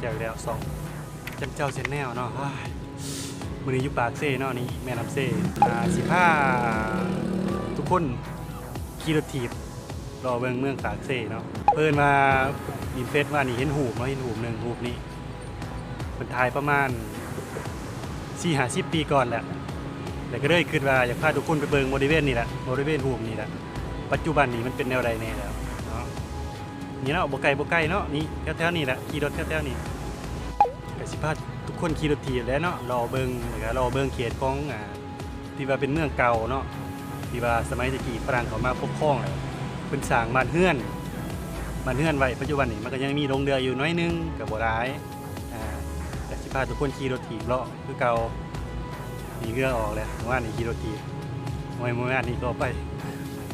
เจ้าอีกแล้วสองจำเจ้าเซนแนวเนาะมือนี้อยู่ปากเซ่เนาะนี่แม่น้ำเซ่อ่าสิพาทุกคนขี่รถถีบรอเบิ่งเมืองปากเซ่เนาะเพิ่นมาอินเฟซว่านี่เห็นหูปเนาะเห็นหูหนึ่งหูนี้เพิ่นถ่ายประมาณ4-50ปีก่อนแหละแต่ก็เลยคิดว่าอยากพาทุกคนไปเบิงบริเวณนี่แหละบริเวณหูนี่แหละปัจจุบันนี้มันเป็นแนวใดแน่แล้ว นี่เนาะบ่ไกลบ่ไกลเนาะนี่แถวๆนี่แหละขี่รถแถวๆนี่ก็สิพาทุกคนขี่รถถีบแล้วเนาะรอเบิงแล้วก็รอเบิงเขตของอ่าที่ว่าเป็นเมืองเก่าเนาะที่ว่าสมัยตะกี้ฝรั่งเขามาปกครองแล้วเพิ่นสร้างบ้านเฮือนบ้านเฮือนไว้ปัจจุบันนี่มันก็ยังมีโรงเรืออยู่น้อยนึงก็บ่หลายอ่าก็สิพาทุกคนขี่รถถีบเลาะคือเก่ามีเรือออกแล้วเมื่อวานี่ขี่รถถีบเมื่อวานนี่ก็ไป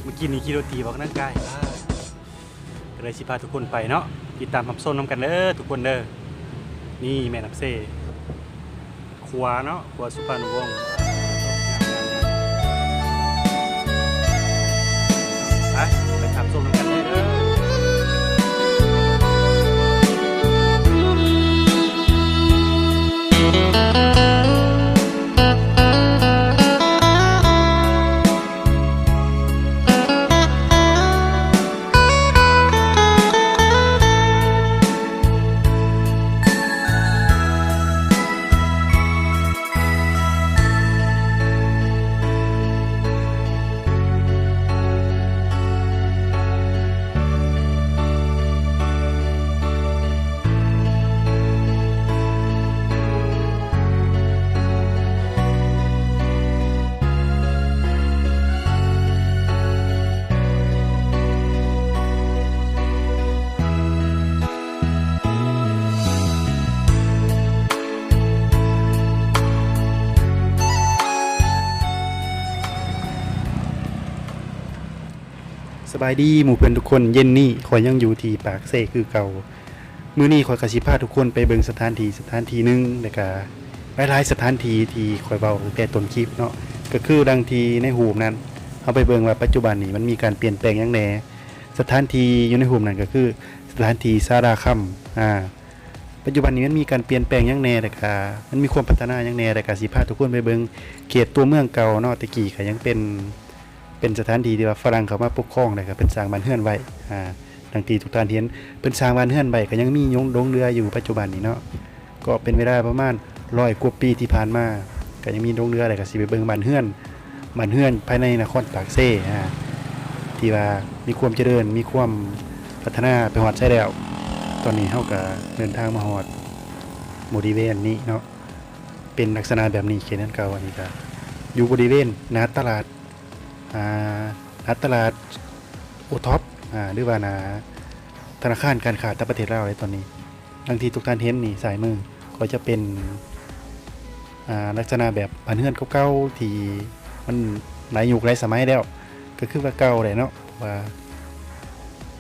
เมื่อกี้นี่ขี่รถถีบออกกำลังกายอ่าก็ เลยสิพาทุกคนไปเนาะติดตามคำส้นน้ำกันเด้อทุกคนเด้อนี่แม่น้ำเซ่ครัวเนาะครัวสุพรรณวงศ์ บายดีหมู่เพื่อนทุกคนเย็นนี้ขอยยังอยู่ที่ปากเซ่คือเก่ามื้อนี้ขอยกสิพาทุกคนไปเบิ่งสถานที่สถานที่หนึงแล้วก็หลายๆสถานที่ที่ขอยเว้าตั้งแต่ต้นคลิปเนาะก็คือดังที่ในหูปนั้นเอาไปเบิ่งว่าปัจจุบันนี้มันมีการเปลี่ยนแปลงยังแหน่สถานที่อยู่ในหูปนั้นก็คือสถานที่สาราค่ำอ่าปัจจุบันนี้มันมีการเปลี่ยนแปลงยังแน่แต่ก็มันมีความพัฒนายังแน่แต่ก็สิพาทุกคนไปเบิ่งเขตตัวเมืองเก่าเนาะตะกี้ก็ยังเป็น เป็นสถานที่ที่ว่าฝรั่งเขามาปกครองเลยครับเป็นสร้างบ้านเฮือนไว้อ่าดังที่ทุกท่านเห็นเป็นสร้างบ้านเฮือนไว้ก็ยังมียงดงเรืออยู่ปัจจุบันนี้เนาะก็เป็นเวลาประมาณร้อยกว่าปีที่ผ่านมาก็ยังมีดงเรืออะไรก็สิไปเบิ่งบ้านเฮือนบ้านเฮือนภายในนครปากเซ่อ่าที่ว่ามีความเจริญมีความพัฒนาไปฮอดใช่แล้ว ตอนนี้เฮาก็เดินทางมาฮอดบริเวณนี้เนาะเป็นลักษณะแบบนี้เขตนั้นเก่าอันนี้ก็อยู่บริเวณนาตลาด นัดตลาดโอท็อปอ่าหรือว่านาธนาคารการค้าต่างประเทศเราเลยตอนนี้บางทีทุกท่านเห็นนี่สายมือก็จะเป็นอ่าลักษณะแบบพันเฮือนเก่าๆที่มันหลายยุคหลายสมัยแล้ว ก็คือว่าเก่าเลยเนาะว่า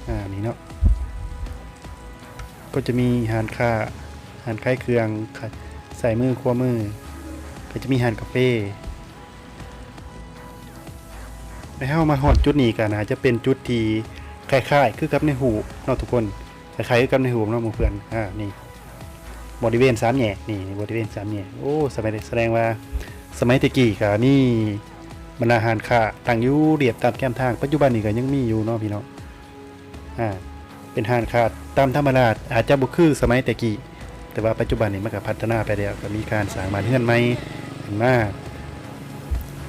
อ่านี่เนาะก็จะมีหานค้าหานขายเครื่องใส่มือครัวมือ ก็จะมีหานกาแฟ ไปเฮามาฮอดจุดนี้กันนะจะเป็นจุดที่คล้ายๆ คือกับในหูเนาะทุกคนคล้ายๆคือกับในหูเนาะหมู่เพื่อนอ่านี่บริเวณสามแยกนี่บริเวณสามแยกโอ้สมัยแสดงว่าสมัยตะกี้ก็มีบรรดาอาหารค้าตั้งอยู่เรียบตามแก้มทางปัจจุบันนี้ก็ยังมีอยู่เนาะพี่น้องอ่าเป็นอาหารค้าตามธรรมดาชอาจจะบ่คือสมัยตะกี้แต่ว่าปัจจุบันนี้มันก็พัฒนาไปแล้วก็มีการสร้างบ้านเรือนใหม่ขึ้นมา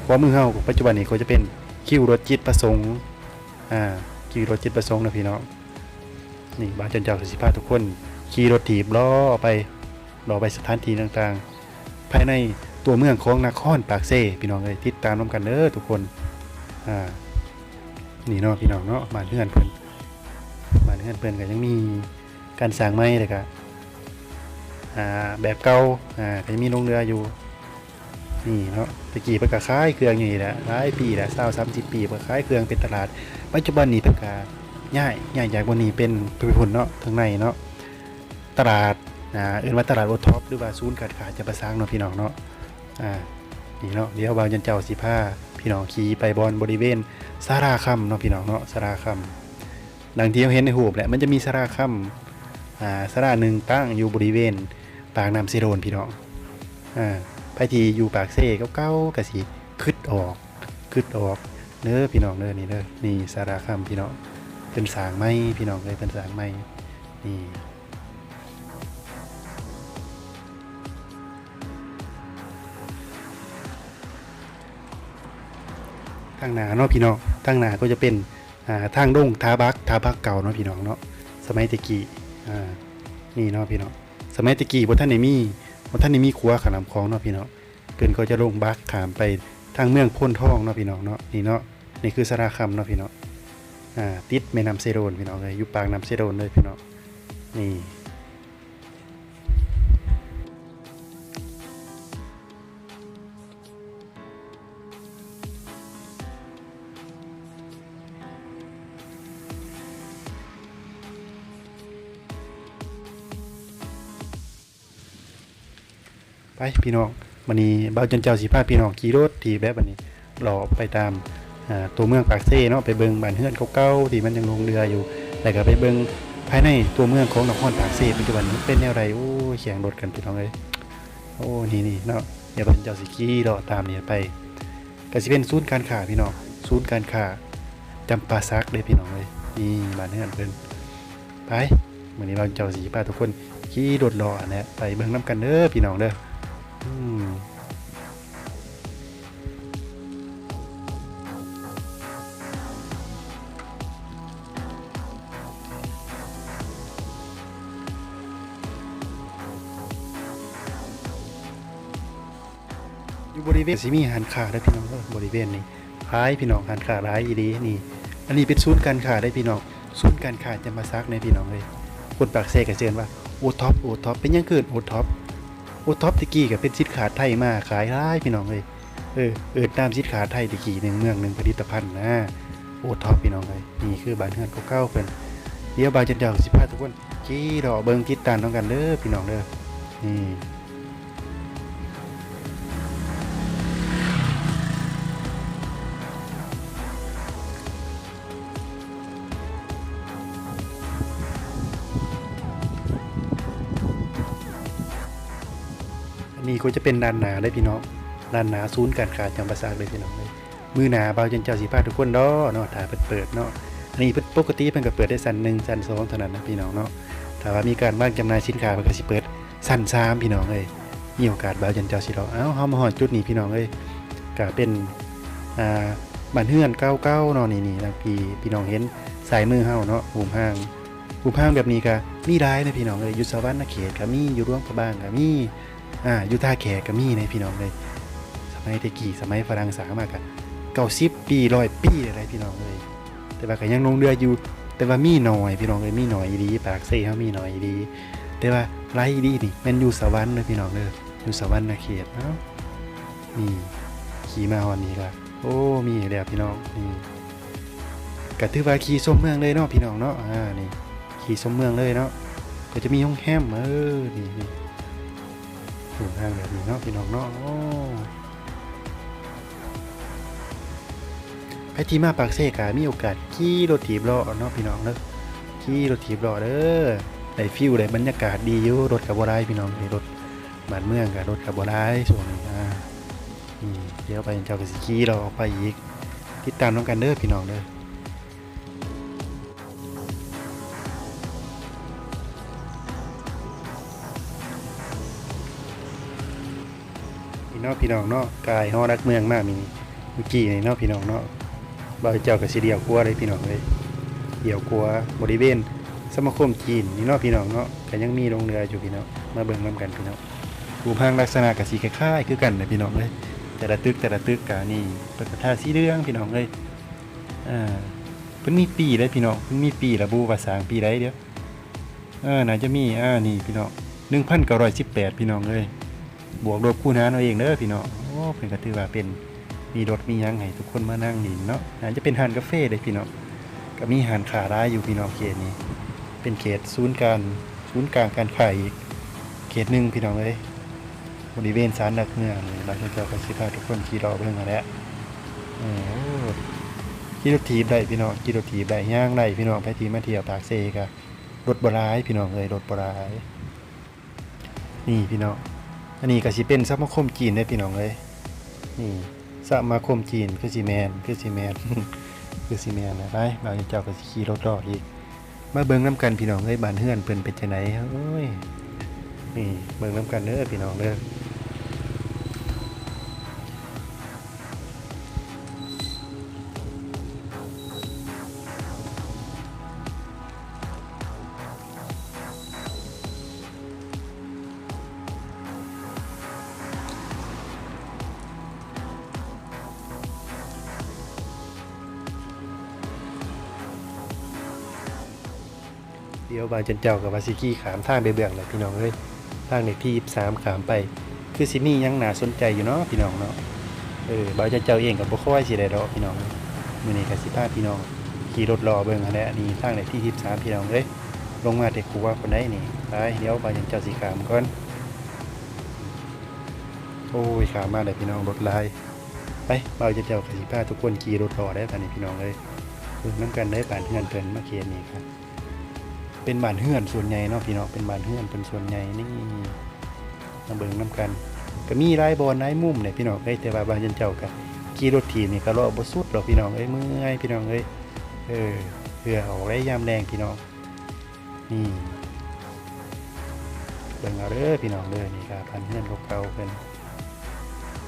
ความมือเฮาปัจจุบันนี้ก็จะเป็น คิวรถจิตประสงค์ อ่า คิวรถจิตประสงค์นะพี่น้อง นี่บาจนเจ้าสิพาทุกคน ขี่รถถีบล้อไปล้อไปสถานที่ต่างๆ ภายในตัวเมืองของนครปากเซ่พี่น้องเลยติดตามน้ำกันเด้อทุกคน อ่า นี่เนาะพี่น้องเนาะบ้านเฮือนเพิ่นบ้านเฮือนเพิ่นก็ยังมีการสร้างไม้เลยก็อ่า แบบเก่า อ่าก็ยังมีโรงเรืออยู่ นี่เนาะตะกี้เพิ่นก็ขายเครื่องอยู่นี่แหละหลายปีแล้ว20 30ปีเพิ่นขายเครื่องเป็นตลาด ปัจจุบันนี้เพิ่นก็ย้ายย้ายจากบนนี้เป็นพิพิธภัณฑ์เนาะทางในเนาะตลาดอ่าเอิ้นว่าตลาดโอท็อปหรือว่าศูนย์การค้าจะประสางเนาะพี่น้องเนาะอ่านี่เนาะเดี๋ยวบ่าวจันเจ้าสิพาพี่น้องขี่ไปบอนบริเวณสาราค่ำเนาะพี่น้องเนาะสาราค่ำดังที่เราเห็นในรูปแหละมันจะมีสาราค่ำอ่าสระหนึ่งตั้งอยู่บริเวณปากน้ำเซโรนพี่น้องอ่า ไปที่อยู่ปากเซ่เก้าๆก็สิคึดออกคึดออกเด้อพี่น้องเด้อนี่เด้อนี่สาราคำพี่น้องเป็นสางไม้พี่น้องเลยเป็นสางไม้นี่ทางหนาเนาะพี่น้องทางหนาก็จะเป็นอ่าทางดงทาบักทาบักเก่าเนาะพี่น้องเนาะสมัยตะกี้อ่านี่เนาะพี่น้องสมัยตะกี้บ่ท่านได้มี มันท่านนี้มีครัวขนามคลองเนาะพี่เนาะเกินก็จะลงบักขามไปทางเมืองพ้นทองเนาะพี่น้องเนาะนี่เนาะนี่คือสราคำเนาะพี่เนาะอ่าติดแม่น้ำเซโดนพี่น้องเลยอยู่ปากน้ำเซโดนเลยพี่น้องนี่ ไปพี่น้องวันนี้เบาจนเจ้าสีพาพี่น้องขี่รถที่แบบวันนี้หล่อไปตามตัวเมืองปากเซ่เนาะไปเบิงบ้านเฮือนเก่าๆที่มันยังลงเรืออยู่ แต่ก็ไปเบิงภายในตัวเมืองของนครปากเซ่ปัจจุบันนี้เป็นแนวไรโอ้ยแข่งรถกันพี่น้องเลยโอ้นี่นี่เนาะเดี๋ยวเบาจนเจ้าสีขี่รอตามเนี่ยไปก็สิเป็นศูนย์การค้าพี่น้องศูนย์การค้าจำปาซักเลยพี่น้องเลยนี่บ้านเฮือนเพิ่นไปวันนี้เบาเจ้าสีพาทุกคนขี่รถรอนะไปเบิงน้ำกันเด้อพี่น้องเด้อ อยู่บริเวณสิมีหันขาได้พี่น้องเด้อบริเวณนี้ร้ายพี่น้องหันขาร้ายอีดีนี่ อันนี้เป็นศูนย์การค้าได้พี่น้องศูนย์การค้าจะมาซักในพี่น้องเลยคนปากเซกเชิญว่าโอท็อปโอท็อปเป็นยังเกิดโอท็อป โอท็อปตะกี้ก็เป็นสินค้าไทยมาขายร้ายพี่น้องเลยเออเอิดตามสินค้าไทยตะกี้หนึ่งเมืองหนึ่งผลิตภัณฑ์นะโอท็อปพี่น้องเลยนี่คือบ้านเฮือนเก่าๆเพิ่นเดี๋ยวบายจันเดาสิพาทุกคนขี้ดอกเบิ้งติดตามต้องกันเด้อพี่น้องเด้อนี่ นนี้ก็จะเป็นด้านหนาเลยพี่น้องด้านหนาศูนย์การค้าจังหวัดสาเลยพี่น้องเลยมือหน้าบาจนเจ้าสิพาทุกคนดอเนาะถ้าเปิดเปิดเนาะอันนี้ปกติเพิ่นก็เปิดได้สันหนึ่งสันสองเท่านั้นนะพี่น้องเนาะถ้าว่ามีการวางจำหน่ายสินค้าเพิ่นก็สิเปิดสันสามพี่น้องเลยมีโอกาสเบาจนเจ้าสิรอเอ้าเฮามาฮอดจุดนี้พี่น้องเลยก็เป็นอ่าบ้านเฮือนเก่าๆเนาะนี่ๆนะพี่พี่น้องเห็นสายมือเฮาเนาะหุมห้างหุมห้างแบบนี้ก็มีหลายนะพี่น้องเลยยู่สวรรค์เขตก็มีอยู่ร่วงพระบางก็มี อ่าอยู่ท่าแขกก็มีนพี่น้องเลยสมัยตะกี้สมัยฝรั่งสามากะเก้าสิบปีร้อยปีอะไรพี่น้องเลย แต่ว่าก็ยังลงเรืออยู่ แต่ว่ามีหน่อยพี่น้องเลยมีหน่อยอีดีปากเซ่เขามีหน่อยดี แต่ว่าไรดีนี่แมันอยู่สวรรค์เลยพี่น้องเลยอยู่สวรรค์นะเขตเนาะนี่ขี่มาวันนี้ละโอ้มีแล้วพี่น้องนี่ก็ถือว่าขี่สมเมืองเลยเนาะพี่น้องเนาะอ่านี่ขี่สมเมืองเลยเนาะก็จะมีห้องแฮมเออนี่นี่ อยู่ทางแบบนี้เนาะพี่น้องเนาะไปที่มาปากเสกามีโอกาสขี่รถถีบล้อเนาะพี่น้องเนาะขี่รถถีบล้อเด้อได้ฟิวได้บรรยากาศดีอยู่รถกับบัได้พี่น้องนี่รถบ้านเมืองกับรถกับบัได้ส่วนอ่านี่เดี๋ยวไปเจ้าก็สิขี่เราออกไปอีกติดตามน้องกันเด้อพี่น้องเด้อ น้อพี่น้องเนาะกายฮอรักเมืองมากมีเมื่อกี้นี่เนาะพี่น้องเนาะบ่าวเจ้าก็สิเดียวกลัวเลยพี่น้องเลยเดียวกลัวบริเวณสมาคมจีนนี่เนาะพี่น้องเนาะก็ยังมีโรงเรืออยู่พี่น้องมาเบิ่งนํกันพี่น้องรูปร่างลักษณะก็สิคล้ายๆคือกันนะพี่น้องเลยแต่ละตึกแต่ละตึกก็นี่เป็นกระทาสีเหลืองพี่น้องเลยอ่าเพิ่นมีปีเลยพี่น้องเพิ่นมีปีระบุว่าสร้าปีใดเดียวเออน่าจะมีอ่านี่พี่น้อง1918พี่น้องเลย บวกลบคูณหารเอาเองเด้อพี่เน้องโอ้เพิ่นก็ถือว่าเป็นมีรถมียังให้ทุกคนมานั่งดินเนาะอาจจะเป็นหานกาแฟเลยพี่เน้องก็มีหานขาร้อยู่พี่น้องเขตนี้ เป็นเขตศูนย์การศูนย์กลางการขายอีกเขตหนึ่งพี่น้องเลยบริเวณสารหลักเมืองนี่เราจะเจอกันสิพาทุกคนขี่รอเบิ่องมาแล้วโอ้โหขี่รถถีบได้พี่น้องขี่รถถีบได้ย่างได้พี่น้องไปทีมาเที่ยวปากเซกะรถบร้ายพี่น้องเอ้ยรถบร้าย นี่พี่น้อง อันนี้ก็สิเป็นสมาคมจีนได้พี่น้องเลยนี่สมาคมจีนคือสีแมนคือสีแมนคือสีแมนนะไปบางเจ้าก็สิขี่รถรออีก มาเบิ้งน้ำกันพี่น้องเลยบ้านเฮือนเพิ่นเป็นจังไดเอ้ยนี่เบิ้งน้ำกันเด้อพี่น้องเด้อ เดี๋ยวบางจันเจ้ากับวาซิกี้ขามทางไปเบื้องเลยพี่น้องเอ้ยทางเลขที่23ขามไป คือสิมีหยังหนาสนใจอยู่เนาะพี่น้องเนาะเออบางจันเจ้าเองก็บ่ค่อยสิได้ดอกพี่น้องมื้อนี้ก็สิพาพี่น้องขี่รถรอเบิ่งอันนี้นี่ทางเลขที่23พี่น้องเอ้ยลงมาแต่ครัวคนใดนี่ไปเดี๋ยวบางจันเจ้าสิขามก่อนโอ้ยขามมาเลยพี่น้องรถลายไปบางจันเจ้าก็สิพาทุกคนขี่รถรอได้ตอนนี้พี่น้องเอ้ยเบิ่งนํกันได้บ้านเฮือนเพิ่นมาเขียนนี่ครับ เป็นบ้านเฮือนส่วนใหญ่เนาะพี่น้องเป็นบ้านเฮือนเป็นส่วนใหญ่นี่มาเบิ่งน้กัน ก็มีหลายบอนหลายมุมเนี่ยพี่น้องเอ้ยแต่ว่าบ้านเจ้าก็ขี่รถถีบนี่ก็รอบสุดหรอกพี่น้องเอ้ยเมื่อยพี่น้องเอ้ยเออเพื่อออกไว้ยามแรงพี่น้องนี่เบิ่งเอาเด้อพี่น้องเด้อนี่ครับบ้านเฮือนเก่าๆเพิ่น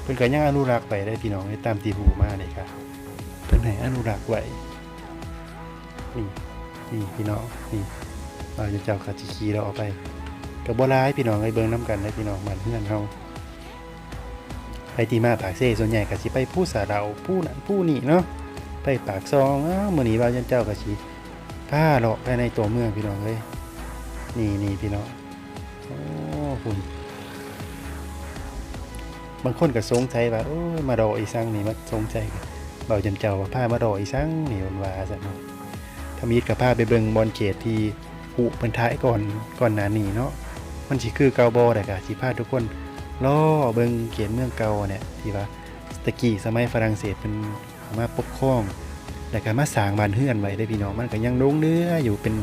เพิ่นก็ยังอนุรักษ์ไว้ได้พี่น้องเอ้ตามที่หูมาเลยครับเพิ่นให้อนุรักษ์ไว้นี่นี่พี่น้องนี่ เราจะเจ้าขาจิคีเราเอาไปกับบัวลายพี่น้องไอ้เบิ้งน้ำกันได้พี่น้องบ้านเพื่อนเราไปตีมาปากเซ่ส่วนใหญ่ก็สิไปผู้สาเราผู้นั้นผู้นี่เนาะไปปากซองอ้าวมื้อนี้บ่าจันเจ้าก็สิพาเลาะไปในตัวเมืองพี่น้องเอ้ยนี่นี่พี่น้องโอ้คุณบางคนก็สงสัยว่าโอ้ยมาดออีสังนี่มาสงสัยบ่าจันเจ้าว่าพามาดออีสังนี่มันว่าซะเนาะถ้ามีดกับพาไปเบิงบอลเขตที่ หูเพิ่นท้ายก่อนก่อนหน้านี้เนาะมันสิคือเกาบอแต่ก็สิพาทุกคนล่อเบิงเขียนเมืองเกาเนี่ยที่ว่าตะกี้สมัยฝรั่งเศสเป็นมาปกครองแล้วก็มาสร้างบ้านเฮือนไว้ได้พี่น้องมันก็ยังลงเรืออยู่เป็น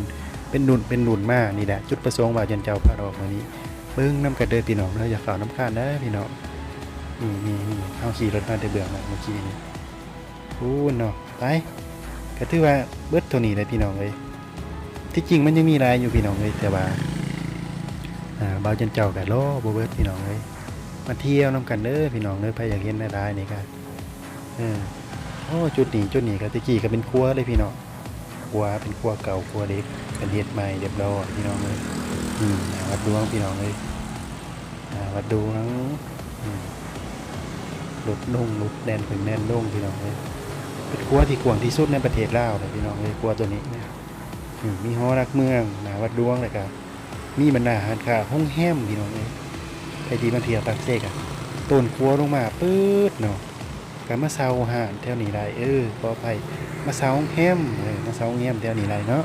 เป็นหนุนเป็นหนุนมากนี่แหละจุดประสงค์ว่าจันเจ้าพาดอกมานี้เบิ่งน้ำกันเด้อพี่น้องแล้วอย่าฝ่าน้ำคานนะพี่น้องนี่นี่นี่เอาขี่รถมาแต่เบื่อมาเมื่อกี้นี่พูนเนาะไปก็ถือว่าเบิดเท่านี้เลยพี่น้องเลย ที่จริงมันยังมีหลายอยู่พี่น้องเลยแต่ว่าอ่าเบาจนเจ้ากับล้อบ่เบิดพี่น้องเลยมาเที่ยวน้ำกันเด้อพี่น้องเด้อใครอยากเห็นได้ๆนี่ก็เออโอ้จุดนี้จุดนี้ก็ตะกี้ก็เป็นครัวเลยพี่น้องครัวเป็นครัวเก่าครัวเล็กเป็นเฮ็ดใหม่เรียบร้อยพี่น้องเลยอืมอ่าวัดดวงพี่น้องเลยอ่าวัดดวงอืมรถลงรถแดนเป็นแน่นลงพี่น้องเลยเป็นครัวที่กว้างที่สุดในประเทศลาวเลยพี่น้องเลยครัวตัวนี้เนี่ย มีหอรักเมืองหนาวัดดวงเลยครับมีบรรดาอาหารค่าห้องแฮมพี่น้องเลยไปดีมาเทียวปากเซกอะต้นครัวลงมาปื๊ดเนาะก็มาเซาอาหารแถวนี้ได้เออขออภัยมาเซาห้องแฮมเออมาเซาห้องแฮมแถวนี้ได้เนาะ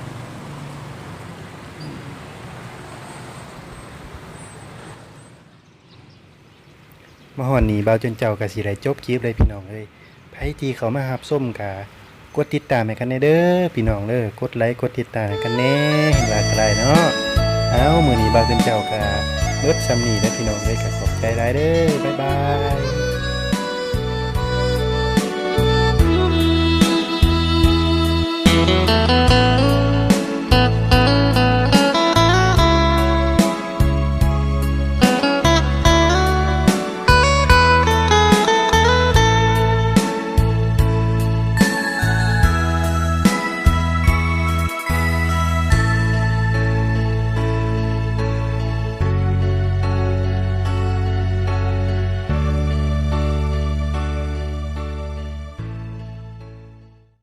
มาหอนนี้เบาจนเจ้ากะสิได้จบคลิปเลยพี่น้องเอ้ยไผที่เขามาหับส้มกา กดติดตามให้กันเด้อพี่น้องเด้อกดไลค์กดติดตามกันแน่เหลากหลายเนาะเอามือนี้บ่าวเป็นเจ้ากาเบิดซ้ำนี้และพี่น้องเด้อก็ขอบใจหลายเด้อบ๊ายบาย